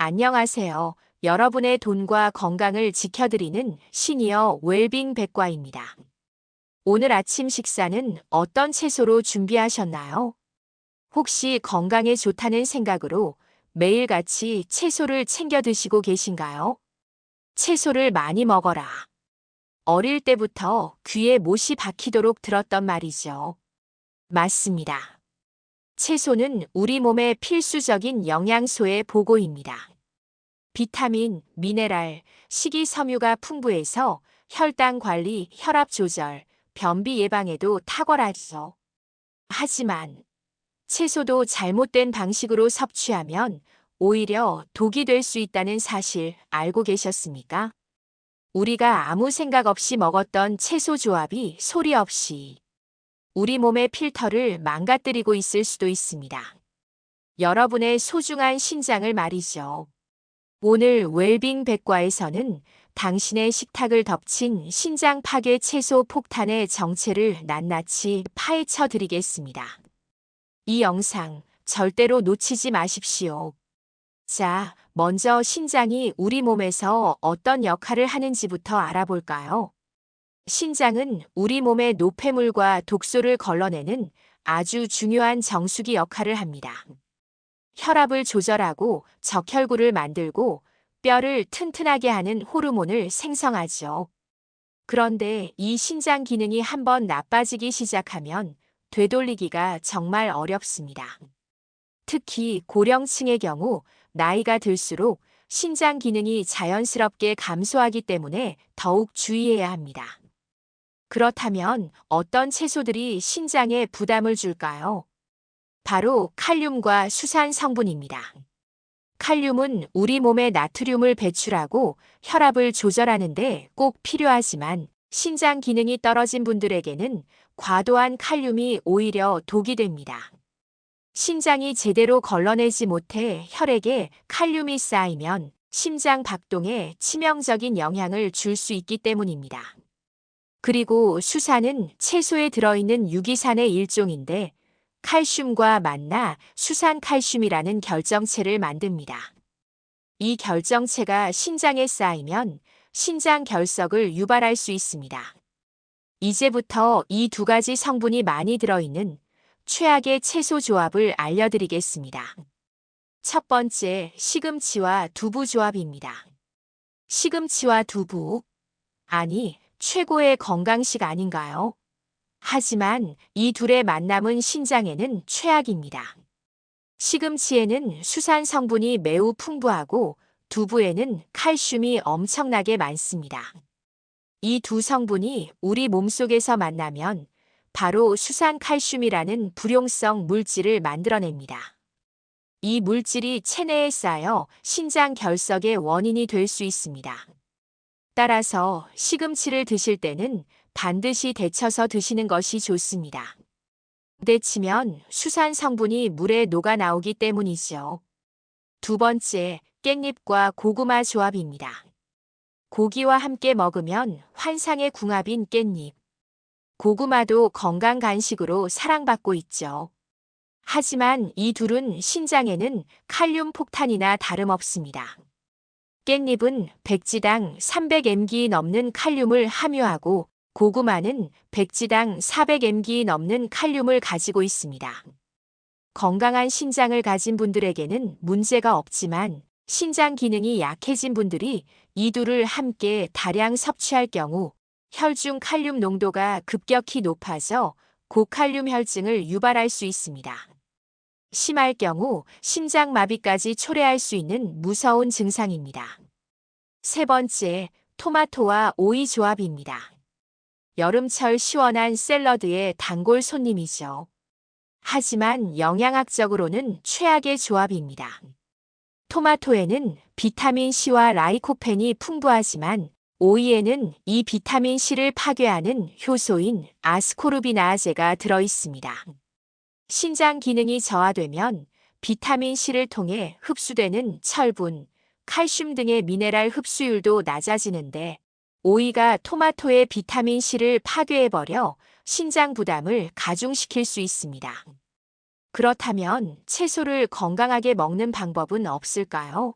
안녕하세요. 여러분의 돈과 건강을 지켜드리는 시니어 웰빙 백과입니다. 오늘 아침 식사는 어떤 채소로 준비하셨나요? 혹시 건강에 좋다는 생각으로 매일같이 채소를 챙겨 드시고 계신가요? 채소를 많이 먹어라. 어릴 때부터 귀에 못이 박히도록 들었던 말이죠. 맞습니다. 채소는 우리 몸의 필수적인 영양소의 보고입니다. 비타민, 미네랄, 식이섬유가 풍부해서 혈당 관리, 혈압 조절, 변비 예방에도 탁월하죠. 하지만 채소도 잘못된 방식으로 섭취하면 오히려 독이 될 수 있다는 사실 알고 계셨습니까? 우리가 아무 생각 없이 먹었던 채소 조합이 소리 없이 우리 몸의 필터를 망가뜨리고 있을 수도 있습니다. 여러분의 소중한 신장을 말이죠. 오늘 웰빙 백과에서는 당신의 식탁을 덮친 신장 파괴 채소 폭탄의 정체를 낱낱이 파헤쳐 드리겠습니다. 이 영상 절대로 놓치지 마십시오. 자, 먼저 신장이 우리 몸에서 어떤 역할을 하는지부터 알아볼까요? 신장은 우리 몸의 노폐물과 독소를 걸러내는 아주 중요한 정수기 역할을 합니다. 혈압을 조절하고 적혈구를 만들고 뼈를 튼튼하게 하는 호르몬을 생성하죠. 그런데 이 신장 기능이 한번 나빠지기 시작하면 되돌리기가 정말 어렵습니다. 특히 고령층의 경우 나이가 들수록 신장 기능이 자연스럽게 감소하기 때문에 더욱 주의해야 합니다. 그렇다면 어떤 채소들이 신장에 부담을 줄까요? 바로 칼륨과 수산 성분입니다. 칼륨은 우리 몸에 나트륨을 배출하고 혈압을 조절하는데 꼭 필요하지만 신장 기능이 떨어진 분들에게는 과도한 칼륨이 오히려 독이 됩니다. 신장이 제대로 걸러내지 못해 혈액에 칼륨이 쌓이면 심장 박동에 치명적인 영향을 줄 수 있기 때문입니다. 그리고 수산은 채소에 들어있는 유기산의 일종인데 칼슘과 만나 수산 칼슘이라는 결정체를 만듭니다. 이 결정체가 신장에 쌓이면 신장 결석을 유발할 수 있습니다. 이제부터 이 두 가지 성분이 많이 들어있는 최악의 채소 조합을 알려드리겠습니다. 첫 번째, 시금치와 두부 조합입니다. 시금치와 두부. 아니, 최고의 건강식 아닌가요? 하지만 이 둘의 만남은 신장에는 최악입니다. 시금치에는 수산 성분이 매우 풍부하고 두부에는 칼슘이 엄청나게 많습니다. 이 두 성분이 우리 몸속에서 만나면 바로 수산 칼슘이라는 불용성 물질을 만들어냅니다. 이 물질이 체내에 쌓여 신장 결석의 원인이 될 수 있습니다. 따라서 시금치를 드실 때는 반드시 데쳐서 드시는 것이 좋습니다. 데치면 수산 성분이 물에 녹아 나오기 때문이죠. 두 번째, 깻잎과 고구마 조합입니다. 고기와 함께 먹으면 환상의 궁합인 깻잎. 고구마도 건강 간식으로 사랑받고 있죠. 하지만 이 둘은 신장에는 칼륨 폭탄이나 다름없습니다. 깻잎은 백지당 300mg 넘는 칼륨을 함유하고 고구마는 백지당 400mg 넘는 칼륨을 가지고 있습니다. 건강한 신장을 가진 분들에게는 문제가 없지만 신장 기능이 약해진 분들이 이 둘을 함께 다량 섭취할 경우 혈중 칼륨 농도가 급격히 높아져 고칼륨 혈증을 유발할 수 있습니다. 심할 경우 심장 마비까지 초래할 수 있는 무서운 증상입니다. 세 번째, 토마토와 오이 조합입니다. 여름철 시원한 샐러드의 단골 손님이죠. 하지만 영양학적으로는 최악의 조합입니다. 토마토에는 비타민 C와 라이코펜이 풍부하지만 오이에는 이 비타민 C를 파괴하는 효소인 아스코르비나아제가 들어 있습니다. 신장 기능이 저하되면 비타민 C를 통해 흡수되는 철분, 칼슘 등의 미네랄 흡수율도 낮아지는데 오이가 토마토의 비타민 C를 파괴해버려 신장 부담을 가중시킬 수 있습니다. 그렇다면 채소를 건강하게 먹는 방법은 없을까요?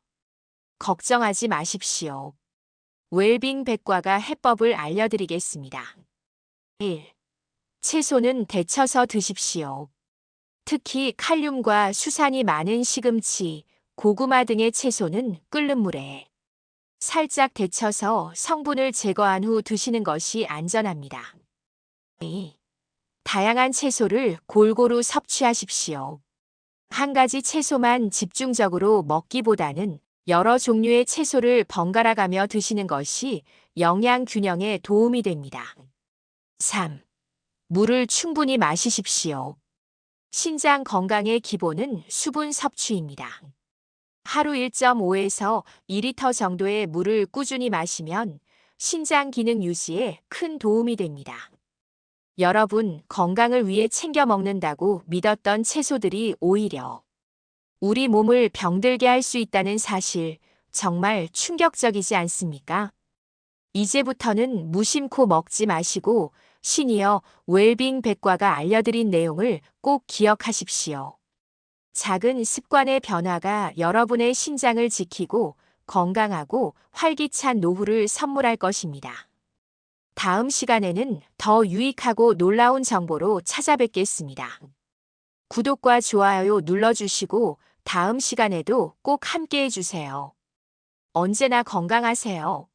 걱정하지 마십시오. 웰빙 백과가 해법을 알려드리겠습니다. 1. 채소는 데쳐서 드십시오. 특히 칼륨과 수산이 많은 시금치, 고구마 등의 채소는 끓는 물에 살짝 데쳐서 성분을 제거한 후 드시는 것이 안전합니다. 2. 다양한 채소를 골고루 섭취하십시오. 한 가지 채소만 집중적으로 먹기보다는 여러 종류의 채소를 번갈아 가며 드시는 것이 영양 균형에 도움이 됩니다. 3. 물을 충분히 마시십시오. 신장 건강의 기본은 수분 섭취입니다. 하루 1.5에서 2리터 정도의 물을 꾸준히 마시면 신장 기능 유지에 큰 도움이 됩니다. 여러분 건강을 위해 챙겨 먹는다고 믿었던 채소들이 오히려 우리 몸을 병들게 할 수 있다는 사실 정말 충격적이지 않습니까? 이제부터는 무심코 먹지 마시고 시니어 웰빙 백과가 알려드린 내용을 꼭 기억하십시오. 작은 습관의 변화가 여러분의 신장을 지키고 건강하고 활기찬 노후를 선물할 것입니다. 다음 시간에는 더 유익하고 놀라운 정보로 찾아뵙겠습니다. 구독과 좋아요 눌러주시고 다음 시간에도 꼭 함께 해 주세요. 언제나 건강하세요.